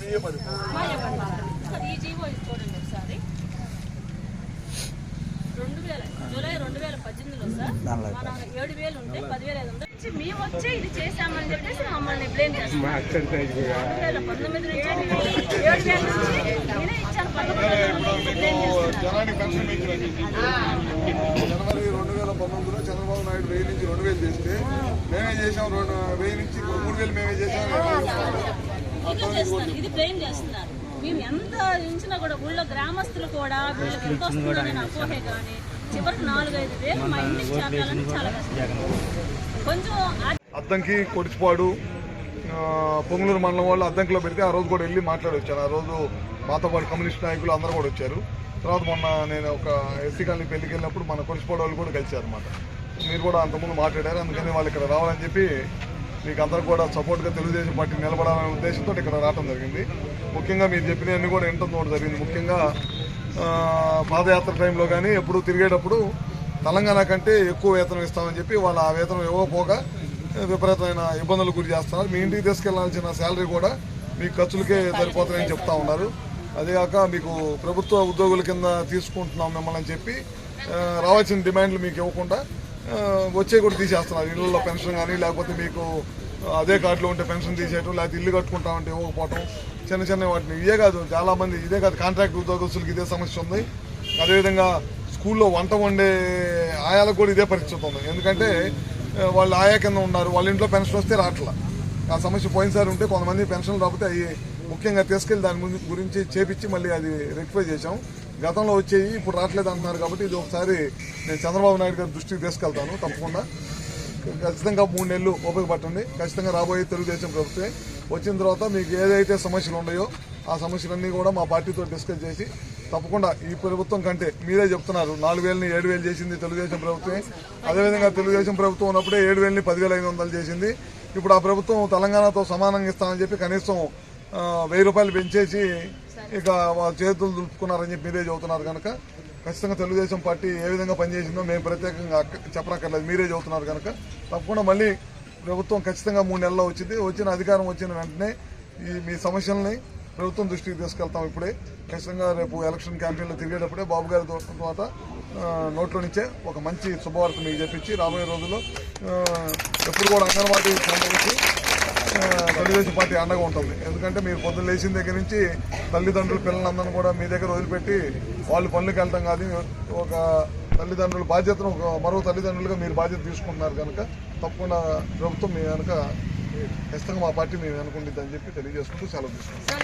Sir ఈ GO చూడండి ఒకసారి రెండు వేల జూలై రెండు వేల పద్దెనిమిదిలో సార్ మన ఏడు వేలు ఉంటే పదివేల ఐదు వందలు మేము వచ్చి ఇది చేశామని చెప్పేసి మమ్మల్ని బ్లేమ్ చేస్తాం రెండు వేల పంతొమ్మిది నుంచి ఏడు వేల నుంచి నేనే ఇచ్చాను బ్లేమ్ జనవరి పంతొమ్మిదిలో చంద్రబాబు నాయుడు వెయ్యి నుంచి రెండు వేలు చేస్తే మేమే చేసాం రెండు వెయ్యి నుంచి మూడు వేలు మేమే చేసాం ఇది చేస్తున్నారు. ఇది బ్లేమ్ చేస్తున్నారు. మేము ఎంత ఉంచినా కూడా ఊళ్ళో గ్రామస్తులు కూడా వీళ్ళకి ఎంత వస్తుందని అపోహే కానీ చివరికి నాలుగైదు వేలు మా ఇంటికి చేరాలని చాలా కష్టం. కొంచెం ఆ- అద్దంకి కొడిచిపాడు పొంగులూరు మండలం వాళ్ళు అద్దంకిలో పెడితే ఆ రోజు కూడా వెళ్ళి మాట్లాడి వచ్చాను ఆ రోజు మాతో పాటు కమ్యూనిస్ట్ నాయకులు అందరూ కూడా వచ్చారు. తర్వాత మొన్న నేను ఒక ఎస్సీ కాలనీ పెళ్ళికి వెళ్ళినప్పుడు మన కొడిచిపాడు వాళ్ళు కూడా కలిశారు అనమాట మీరు కూడా అంతకుముందు మాట్లాడారు అందుకని వాళ్ళు ఇక్కడ రావాలని చెప్పి మీకు అందరూ కూడా సపోర్ట్గా తెలుగుదేశం పార్టీ నిలబడాలనే ఉద్దేశంతో ఇక్కడ రావడం జరిగింది. ముఖ్యంగా మీరు చెప్పినవన్నీ కూడా వినటం కూడా జరిగింది. ముఖ్యంగా పాదయాత్ర టైంలో కానీ ఎప్పుడు తిరిగేటప్పుడు తెలంగాణ కంటే ఎక్కువ వేతనం ఇస్తామని చెప్పి వాళ్ళు ఆ వేతనం ఇవ్వకపోగా విపరీతమైన ఇబ్బందులు గురి చేస్తున్నారు. మీ ఇంటికి తీసుకెళ్ళాల్సిన శాలరీ కూడా మీ ఖర్చులకే సరిపోతాయని చెప్తా ఉన్నారు. అదేగాక మీకు ప్రభుత్వ ఉద్యోగుల కింద తీసుకుంటున్నాం మిమ్మల్ని చెప్పి రావాల్సిన డిమాండ్లు మీకు ఇవ్వకుండా వచ్చే కూడా తీసేస్తున్నారు. ఇళ్ళల్లో పెన్షన్ కానీ లేకపోతే మీకు అదే కార్డులో ఉంటే పెన్షన్ తీసేయటం లేకపోతే ఇల్లు కట్టుకుంటామంటే ఇవ్వకపోవటం చిన్న చిన్న వాటిని. ఇదే కాదు చాలామంది ఇదే కాదు కాంట్రాక్ట్ ఉద్యోగస్తులకు ఇదే సమస్య ఉంది. అదేవిధంగా స్కూల్లో వంట వండే ఆయాలకు కూడా ఇదే పరిస్థితి ఉంది. ఎందుకంటే వాళ్ళు ఆయా కింద ఉన్నారు. వాళ్ళ ఇంట్లో పెన్షన్ వస్తే రావట్లా ఆ సమస్య పోయినసారి ఉంటే కొంతమంది పెన్షన్లు రాకపోతే అవి ముఖ్యంగా తీసుకెళ్ళి దాని గురించి చేపించి మళ్ళీ అది రెక్టిఫై చేశాం. గతంలో వచ్చేవి ఇప్పుడు రావట్లేదు అంటున్నారు కాబట్టి ఇది ఒకసారి నేను చంద్రబాబు నాయుడు గారి దృష్టికి తీసుకెళ్తాను తప్పకుండా. ఖచ్చితంగా మూడు నెలలు ఉపయోగపడుతుంది ఖచ్చితంగా రాబోయే తెలుగుదేశం ప్రభుత్వమే. వచ్చిన తర్వాత మీకు ఏదైతే సమస్యలు ఉన్నాయో ఆ సమస్యలన్నీ కూడా మా పార్టీతో డిస్కస్ చేసి తప్పకుండా ఈ ప్రభుత్వం కంటే మీరే చెప్తున్నారు నాలుగు వేలని ఏడు వేలు చేసింది తెలుగుదేశం ప్రభుత్వమే. అదేవిధంగా తెలుగుదేశం ప్రభుత్వం ఉన్నప్పుడే ఏడు వేలని పదివేల ఐదు వందలు చేసింది. ఇప్పుడు ఆ ప్రభుత్వం తెలంగాణతో సమానంగా ఇస్తామని చెప్పి కనీసం వెయ్యి రూపాయలు పెంచేసి ఇక వాళ్ళ చేతులు దులుపుకున్నారని చెప్పి మీరే చదువుతున్నారు కనుక. ఖచ్చితంగా తెలుగుదేశం పార్టీ ఏ విధంగా పనిచేసిందో మేము ప్రత్యేకంగా చెప్పనక్కర్లేదు మీరే చదువుతున్నారు కనుక. తప్పకుండా మళ్ళీ ప్రభుత్వం ఖచ్చితంగా మూడు నెలల్లో వచ్చింది. వచ్చిన అధికారం వచ్చిన వెంటనే ఈ మీ సమస్యల్ని ప్రభుత్వం దృష్టికి తీసుకెళ్తాం ఇప్పుడే. ఖచ్చితంగా రేపు ఎలక్షన్ క్యాంపెయిన్లో తిరిగేటప్పుడే బాబు గారి తర్వాత నోట్లో నుంచే ఒక మంచి శుభవార్త మీకు చెప్పించి రాబోయే రోజుల్లో ఎప్పుడు కూడా అంగన్వాడీ సంబంధించి తెలుగుదేశం పార్టీ అండగా ఉంటుంది. ఎందుకంటే మీరు పొద్దున్న లేచిన దగ్గర నుంచి తల్లిదండ్రులు పిల్లలందరినీ కూడా మీ దగ్గర వదిలిపెట్టి వాళ్ళు పనులకు వెళ్ళటం కాదు. ఒక తల్లిదండ్రుల బాధ్యతను మరో తల్లిదండ్రులుగా మీరు బాధ్యత తీసుకుంటున్నారు కనుక తప్పకుండా ప్రభుత్వం మీ కనుక ఖచ్చితంగా మా పార్టీ మేము అనుకుంటుంది అని చెప్పి తెలియజేసుకుంటూ సెలవు తీసుకుంటాం